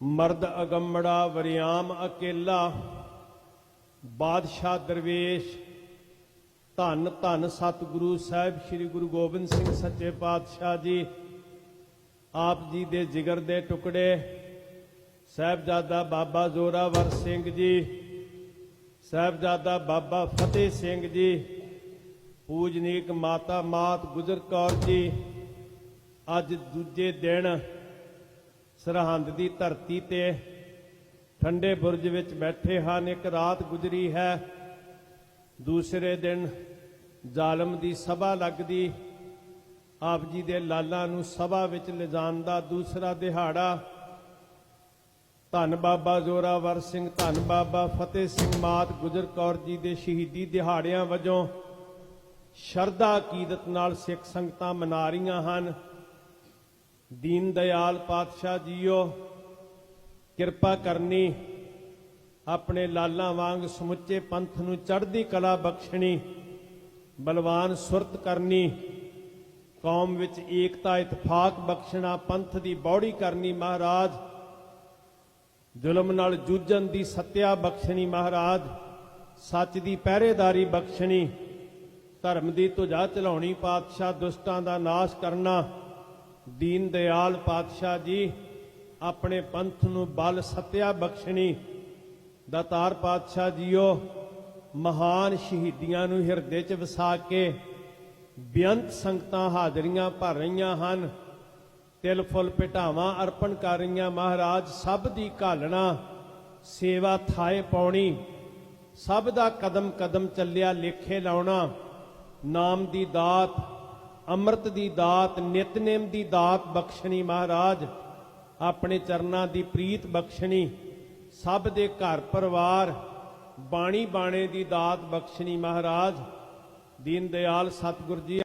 ਮਰਦ ਅਗੰਮੜਾ ਵਰਿਆਮ ਅਕੇਲਾ, ਬਾਦਸ਼ਾਹ ਦਰਵੇਸ਼, ਧੰਨ ਧੰਨ ਸਤਿਗੁਰੂ ਸਾਹਿਬ ਸ੍ਰੀ ਗੁਰੂ ਗੋਬਿੰਦ ਸਿੰਘ ਸੱਚੇ ਪਾਤਸ਼ਾਹ ਜੀ, ਆਪ ਜੀ ਦੇ ਜਿਗਰ ਦੇ ਟੁਕੜੇ, ਸਾਹਿਬਜ਼ਾਦਾ ਬਾਬਾ ਜ਼ੋਰਾਵਰ ਸਿੰਘ ਜੀ, ਸਾਹਿਬਜ਼ਾਦਾ ਬਾਬਾ ਫਤਿਹ ਸਿੰਘ ਜੀ, ਪੂਜਨੀਕ ਮਾਤਾ ਮਾਤ ਗੁਜਰ ਕੌਰ ਜੀ, ਅੱਜ ਦੂਜੇ ਦਿਨ ਸਰਹੰਦ ਦੀ ਧਰਤੀ ਤੇ ਠੰਡੇ ਬੁਰਜ ਵਿੱਚ ਬੈਠੇ ਹਨ। ਇੱਕ ਰਾਤ ਗੁਜ਼ਰੀ ਹੈ। ਦੂਸਰੇ ਦਿਨ ਜ਼ਾਲਮ ਦੀ ਸਭਾ ਲੱਗਦੀ। ਆਪ ਜੀ ਦੇ ਲਾਲਾਂ ਨੂੰ ਸਭਾ ਵਿੱਚ ਲਿਜਾਣ ਦਾ ਦੂਸਰਾ ਦਿਹਾੜਾ। ਧੰਨ ਬਾਬਾ ਜ਼ੋਰਾਵਰ ਸਿੰਘ, ਧੰਨ ਬਾਬਾ ਫਤਿਹ ਸਿੰਘ ਮਾਤ ਗੁਜਰ ਕੌਰ ਜੀ ਦੇ ਸ਼ਹੀਦੀ ਦਿਹਾੜਿਆਂ ਵਜੋਂ ਸ਼ਰਧਾ ਅਕੀਦਤ ਨਾਲ ਸਿੱਖ ਸੰਗਤਾਂ ਮਨਾ ਰਹੀਆਂ ਹਨ। ਦੀਨ ਦਿਆਲ ਪਾਤਸ਼ਾਹ ਜੀਓ, ਕਿਰਪਾ ਕਰਨੀ, ਆਪਣੇ ਲਾਲਾਂ ਵਾਂਗ ਸਮੁੱਚੇ ਪੰਥ ਨੂੰ ਚੜ੍ਹਦੀ ਕਲਾ ਬਖਸ਼ਣੀ, ਬਲਵਾਨ ਸੁਰਤ ਕਰਨੀ, ਕੌਮ ਵਿੱਚ ਏਕਤਾ, ਇਤਫਾਕ ਬਖਸ਼ਣਾ, ਪੰਥ ਦੀ ਬੌੜੀ ਕਰਨੀ ਮਹਾਰਾਜ, ਜ਼ੁਲਮ ਨਾਲ ਜੂਝਣ ਦੀ ਸਤਿਆ ਬਖਸ਼ਣੀ ਮਹਾਰਾਜ, ਸੱਚ ਦੀ ਪਹਿਰੇਦਾਰੀ ਬਖਸ਼ਣੀ, ਧਰਮ ਦੀ ਤੁਝਾ ਚਲਾਉਣੀ, ਪਾਤਸ਼ਾਹ ਦੁਸ਼ਟਾਂ ਦਾ ਨਾਸ਼ ਕਰਨਾ ਦੀਨ ਦਿਆਲ ਪਾਤਸ਼ਾਹ ਜੀ ਆਪਣੇ ਪੰਥ ਨੂੰ ਬਲ ਸਤਿਆ ਬਖਸ਼ਣੀ। ਦਾਤਾਰ ਪਾਤਸ਼ਾਹ ਜੀਓ, ਮਹਾਨ ਸ਼ਹੀਦੀਆਂ ਨੂੰ ਹਿਰਦੇ 'ਚ ਵਸਾ ਕੇ ਬੇਅੰਤ ਸੰਗਤਾਂ ਹਾਜ਼ਰੀਆਂ ਭਰ ਰਹੀਆਂ ਹਨ। ਤਿਲ ਫੁੱਲ ਪਿਟਾਵਾਂ ਅਰਪਣ ਕਰ ਰਹੀਆਂ ਮਹਾਰਾਜ, ਸਭ ਦੀ ਘਾਲਣਾ, ਸੇਵਾ ਥਾਏ ਪਾਉਣੀ। ਸਭ ਦਾ ਕਦਮ ਕਦਮ ਚੱਲਿਆ, ਲੇਖੇ ਲਾਉਣਾ। ਨਾਮ ਦੀ ਦਾਤ ਅੰਮ੍ਰਿਤ ਦੀ ਦਾਤ, ਨਿਤਨੇਮ ਦੀ ਦਾਤ ਬਖਸ਼ਣੀ ਮਹਾਰਾਜ। ਆਪਣੇ ਚਰਨਾਂ ਦੀ ਪ੍ਰੀਤ ਬਖਸ਼ਣੀ, ਸਭ ਦੇ ਘਰ ਪਰਿਵਾਰ ਬਾਣੀ ਬਾਣੇ ਦੀ ਦਾਤ ਬਖਸ਼ਣੀ ਮਹਾਰਾਜ। ਦੀਨ ਦਿਆਲ ਸਤਿਗੁਰ ਜੀ